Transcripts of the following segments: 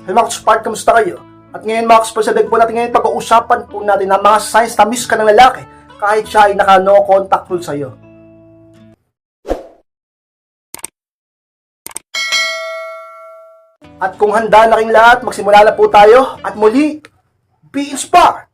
Hey mga Spark, kamusta kayo? At ngayon mga kaspalsadag po natin ngayon pag-uusapan po natin ang mga signs na miss ka ng lalaki kahit siya ay naka no contact rule sa'yo. At kung handa na rin lahat, magsimula na po tayo at muli, be inspired!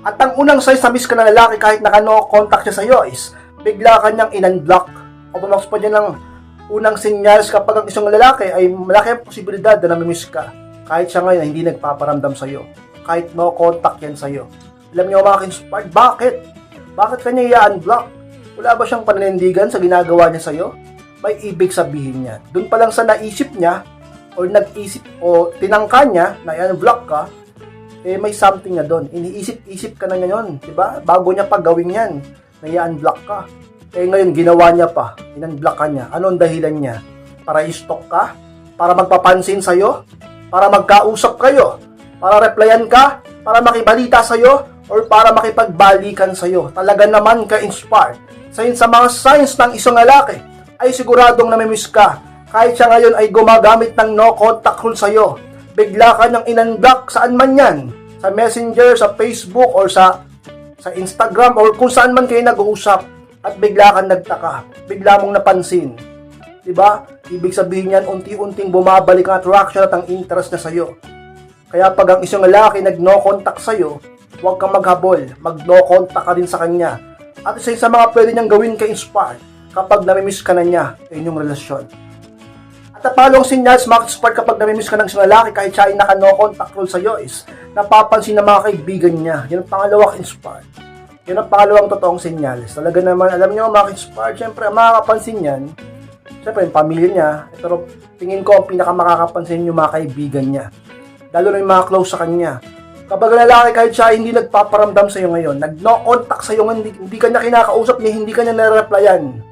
At ang unang signs na miss ka ng lalaki kahit naka no contact siya sa'yo is bigla ka niyang in-unblock. O pumakas pa dyan ng unang senyales kapag ang isang lalaki ay malaki ang posibilidad na namimiss ka. Kahit siya ngayon ay hindi nagpaparamdam sa'yo. Kahit no contact yan sa'yo. Alam niyo mga inspired, bakit? Bakit kanya i-unblock? Wala ba siyang pananindigan sa ginagawa niya sa'yo? May ibig sabihin niya. Doon pa lang sa naisip niya, or nag-isip, o tinangka niya na i-unblock ka, eh may something na doon. Iniisip-isip ka na ngayon, di ba? Bago niya pa gawin yan, na i-unblock ka. Eh ngayon, ginawa niya pa, in-unblock ka niya. Ano ang dahilan niya? Para i-stalk ka? Para magpapansin sa'yo? Para magkausap kayo? Para replyan ka? Para makibalita sa'yo? Or para makipagbalikan sa'yo? Talaga naman ka-inspired. Sa sa mga signs ng isang lalaki, ay siguradong namimiss ka. Kahit siya ngayon ay gumagamit ng no contact rule sa'yo bigla ka niyang in-unblock saan man yan. Sa Messenger, sa Facebook, or sa sa Instagram, or kung saan man kayo nag-uusap. At bigla kang nagtaka. Bigla mong napansin. ba? Ibig sabihin yan, unti-unting bumabalik ang attraction at ang interest niya sa'yo. Kaya pag ang isang lalaki nag-no contact sa'yo, huwag kang maghabol. Mag-no contact ka rin sa kanya. At isa sa mga pwede niyang gawin ka-inspire kapag namimiss ka na niya sa inyong relasyon. Ang pangalawang sinyals, spark kapag namimiss ka ng isang lalaki kahit siya ay naka no contact rule sa'yo is napapansin ng mga kaibigan niya. Yan ang pangalawang inspire. Yan ang pangalawang totoong sinyals. Talaga naman, alam niyo mga inspire, syempre, ang makakapansin yan, syempre, yung pamilya niya, pero tingin ko ang pinakamakakapansin yung mga kaibigan niya. Lalo na yung mga close sa kanya. Kapag lalaki kahit siya hindi nagpaparamdam sa'yo ngayon, nag-no contact sa'yo, hindi, hindi ka niya kinakausap hindi ka niya nare-replyan,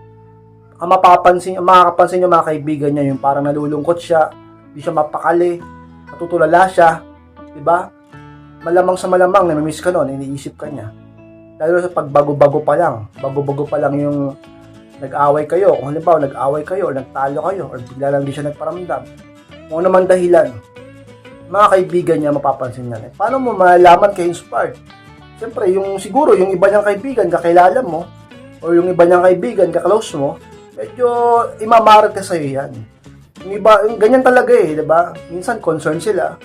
ang mapapansin, ang makakapansin yung mga kaibigan niya, yung parang nalulungkot siya, hindi siya mapakali, natutulala siya, di ba? Malamang sa malamang, namimiss ka noon, iniisip ka niya. Lalo sa pagbago-bago pa lang, bago-bago pa lang yung nag-away kayo, kung halimbawa nag-away kayo, nagtalo kayo, or bigla lang di siya nagparamdam. Kung ano man dahilan, mga kaibigan niya mapapansin niya. Eh, paano mo malalaman kay inspired? Siyempre, yung siguro, yung iba niyang kaibigan, kakilala mo, or yung iba niyang kaibigan, kaklose mo, medyo imamarat ka sa'yo yan. Iba, ganyan talaga eh, di ba? Minsan concerned sila.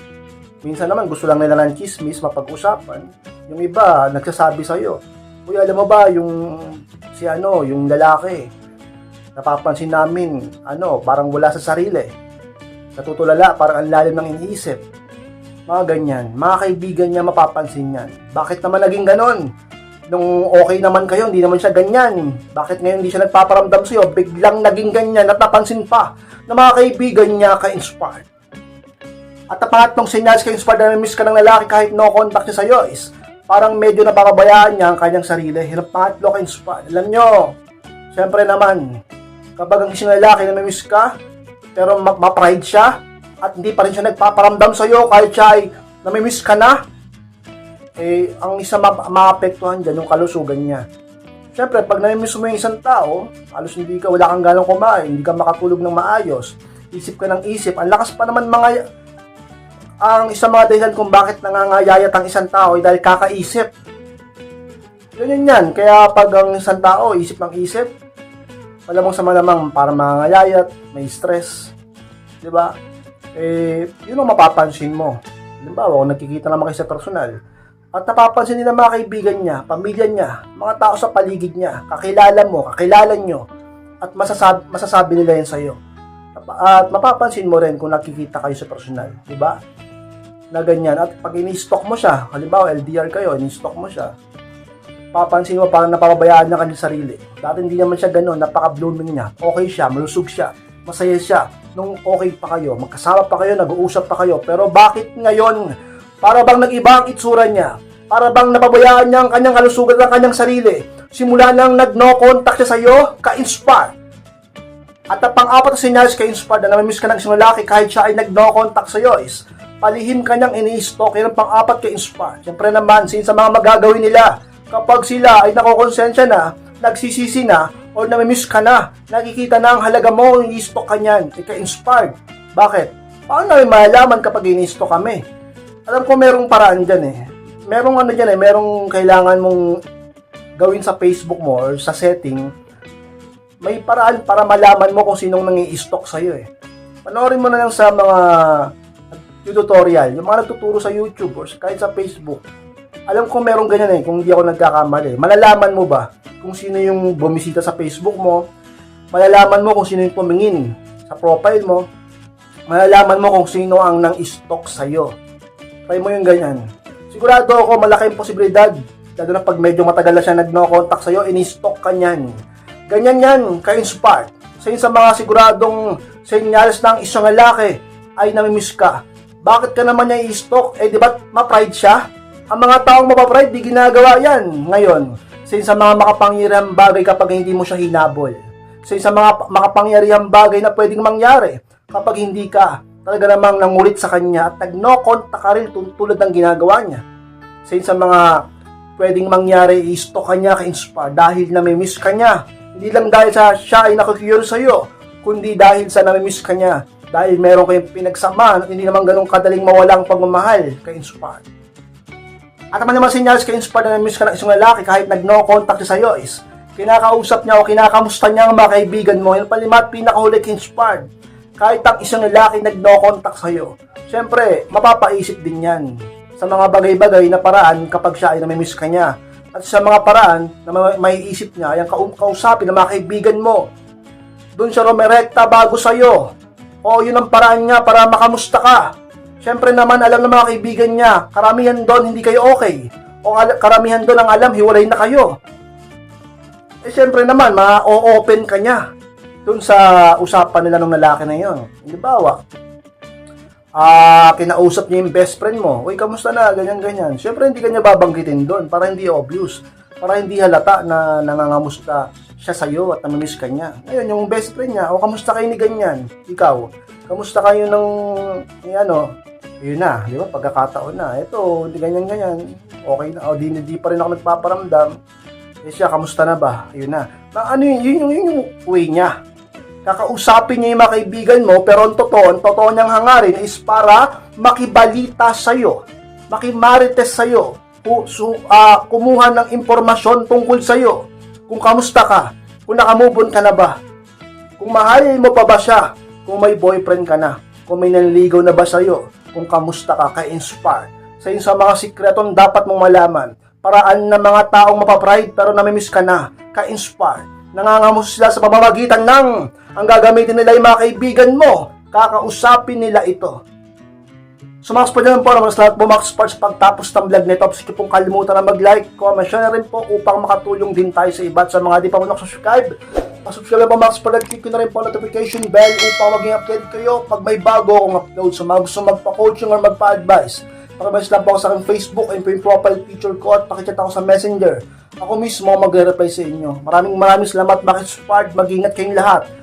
Minsan naman gusto lang nila ng chismis, mapag-usapan. Yung iba, nagsasabi sa'yo, Uy, alam mo ba, yung si ano, yung lalaki, napapansin namin, ano, parang wala sa sarili. Natutulala, parang ang lalim ng iniisip. Mga ganyan. Mga kaibigan niya mapapansin yan. Bakit naman naging ganon? Nung okay naman kayo, hindi naman siya ganyan. Bakit ngayon hindi siya nagpaparamdam sa'yo? Biglang naging ganyan at pa na mga kaibigan niya ka-inspired. At ang pangatlong senyales ka-inspired na miss ka ng lalaki kahit no contact niya sa'yo is parang medyo napapabayaan niya ang kanyang sarili. Ang pangatlo ka-inspired. Alam nyo, syempre naman, kapag ang isang lalaki na miss ka, pero ma- ma-pride siya, at hindi pa rin siya nagpaparamdam sa'yo kahit siya ay namimiss ka na, eh, ang isa ma- maapektuhan dyan, yung kalusugan niya. Siyempre, pag namimiss mo yung isang tao, halos hindi ka, wala kang ganong kumain, hindi ka makatulog ng maayos, isip ka ng isip, ang lakas pa naman mga, ang isang mga dahilan kung bakit nangangayayat ang isang tao ay dahil kakaisip. Yun yun yan, kaya pag ang isang tao, isip ng isip, malamang sa malamang para mangangayayat, may stress, di ba? Eh, yun ang mapapansin mo. Halimbawa, kung nagkikita naman kayo sa personal, at napapansin nila mga kaibigan niya, pamilya niya, mga tao sa paligid niya, kakilala mo, kakilala nyo, at masasabi, masasabi nila yan sa'yo. At mapapansin mo rin kung nakikita kayo sa personal, di ba? Na ganyan. At pag ini-stalk mo siya, halimbawa LDR kayo, ini-stalk mo siya, papansin mo parang napapabayaan niya kanyang sarili. Dati hindi naman siya ganun, napaka-blooming niya. Okay siya, malusog siya, masaya siya. Nung okay pa kayo, magkasama pa kayo, nag-uusap pa kayo. Pero bakit ngayon, para bang nag-iba ang itsura niya? Para bang napabayaan niya ang kanyang kalusugan ng kanyang sarili? Simula nang nag-no contact siya sa iyo, ka-inspire. At ang pang-apat na senyales ka-inspire na namimiss ka ng isang lalaki kahit siya ay nag-no contact sa iyo is palihim ka niyang ini-stalk. Yan ang pang-apat ka-inspire. Siyempre naman, since sa mga magagawin nila, kapag sila ay nakokonsensya na, nagsisisi na, o namimiss ka na, nakikita na ang halaga mo, i-stock ka niyan, ika-inspired. Bakit? Paano namin malalaman kapag ini-stock kami? Alam ko merong paraan dyan eh. Merong ano dyan eh, merong kailangan mong gawin sa Facebook mo or sa setting, may paraan para malaman mo kung sinong nang i-stock sa'yo eh. Panoorin mo na lang sa mga tutorial, yung mga nagtuturo sa YouTube or kahit sa Facebook. Alam ko merong ganyan eh, kung hindi ako nagkakamali. Malalaman mo ba kung sino yung bumisita sa Facebook mo? Malalaman mo kung sino yung tumingin sa profile mo? Malalaman mo kung sino ang nang stock sa'yo. Try mo yung ganyan. Sigurado ako malaki yung posibilidad. Lalo na pag medyo matagal na siya nag-no-contact sa'yo, in-stock ka niyan. Ganyan yan, ka-inspired. Sa yun sa mga siguradong senyales ng isang lalaki ay namimiss ka. Bakit ka naman niya i-stock? Eh, di ba ma-pride siya? Ang mga taong mapapride, di ginagawa yan. Ngayon, sa sa mga makapangyarihang bagay kapag hindi mo siya hinabol. Sa sa mga makapangyarihang bagay na pwedeng mangyari kapag hindi ka talaga namang nangulit sa kanya at nag-no contact ka rin tul- tulad ng ginagawa niya. Yun sa mga pwedeng mangyari, i-stock ka niya, ka-inspire dahil namimiss ka niya. Hindi lang dahil sa siya ay nakikure sa'yo, kundi dahil sa namimiss ka niya. Dahil meron kayong pinagsamaan at hindi naman ganun kadaling mawala ang pagmamahal, ka-inspire. At naman naman sinyals ka-inspire na namimiss ka ng isang lalaki kahit nag-no contact siya sa'yo is kinakausap niya o kinakamusta niya ang mga kaibigan mo. Yung palimat, pinakahuli ka-inspired. Kahit ang isang lalaki nag-no contact sa'yo. Siyempre, mapapaisip din yan sa mga bagay-bagay na paraan kapag siya ay namimiss ka niya. At sa mga paraan na ma- may isip niya, yung kau- kausapin ng mga kaibigan mo. Doon siya rumirekta bago sa'yo. O yun ang paraan niya para makamusta ka. Siyempre naman alam ng mga kaibigan niya, karamihan doon hindi kayo okay. O karamihan doon ang alam, hiwalay na kayo. Eh siyempre naman, ma-open ka niya doon sa usapan nila ng lalaki na yon. Di ba, wa? Ah, kinausap niya yung best friend mo. Uy, kamusta na? Ganyan, ganyan. Siyempre, hindi kanya babanggitin doon para hindi obvious. Para hindi halata na nangangamusta siya sa'yo at namimiss ka niya. Ngayon, yung best friend niya, o kamusta kayo ni ganyan? Ikaw, kamusta kayo ng, ni ano, yun na, di ba? Pagkakataon na. Ito, hindi ganyan, ganyan. Okay na. O, di, di pa rin ako nagpaparamdam. Eh siya, kamusta na ba? Yun na. na ano yun, yun, yung, yun yung way niya kakausapin niya yung mga kaibigan mo, pero ang totoo, ang totoo niyang hangarin is para makibalita sa'yo, makimarites sa'yo, pu- su, ah, kumuha ng impormasyon tungkol sa'yo, kung kamusta ka, kung nakamubon ka na ba, kung mahal mo pa ba siya, kung may boyfriend ka na, kung may nanligaw na ba sa'yo, kung kamusta ka, ka-inspire, sa yun sa mga sikretong dapat mong malaman, paraan ng mga taong mapapride pero namimiss ka na, ka-inspire, nangangamos sila sa pamamagitan ng ang gagamitin nila yung mga kaibigan mo, kakausapin nila ito. Sumakas po dyan po naman sa lahat bumakas pa sa pagtapos ng vlog nito. Sige pong kalimutan na mag-like, comment, share rin po upang makatulong din tayo sa iba sa mga di pa mo nakasubscribe. Pasubscribe po Max Palag, click na rin po notification bell upang maging update kayo pag may bago akong upload sa mga gusto magpa-coaching or magpa-advise. Pakibas lang po ako sa aking Facebook, po yung profile picture ko at pakichat ako sa messenger. Ako mismo magre-reply sa inyo. Maraming maraming salamat, bakit inspired, mag-ingat kayong lahat.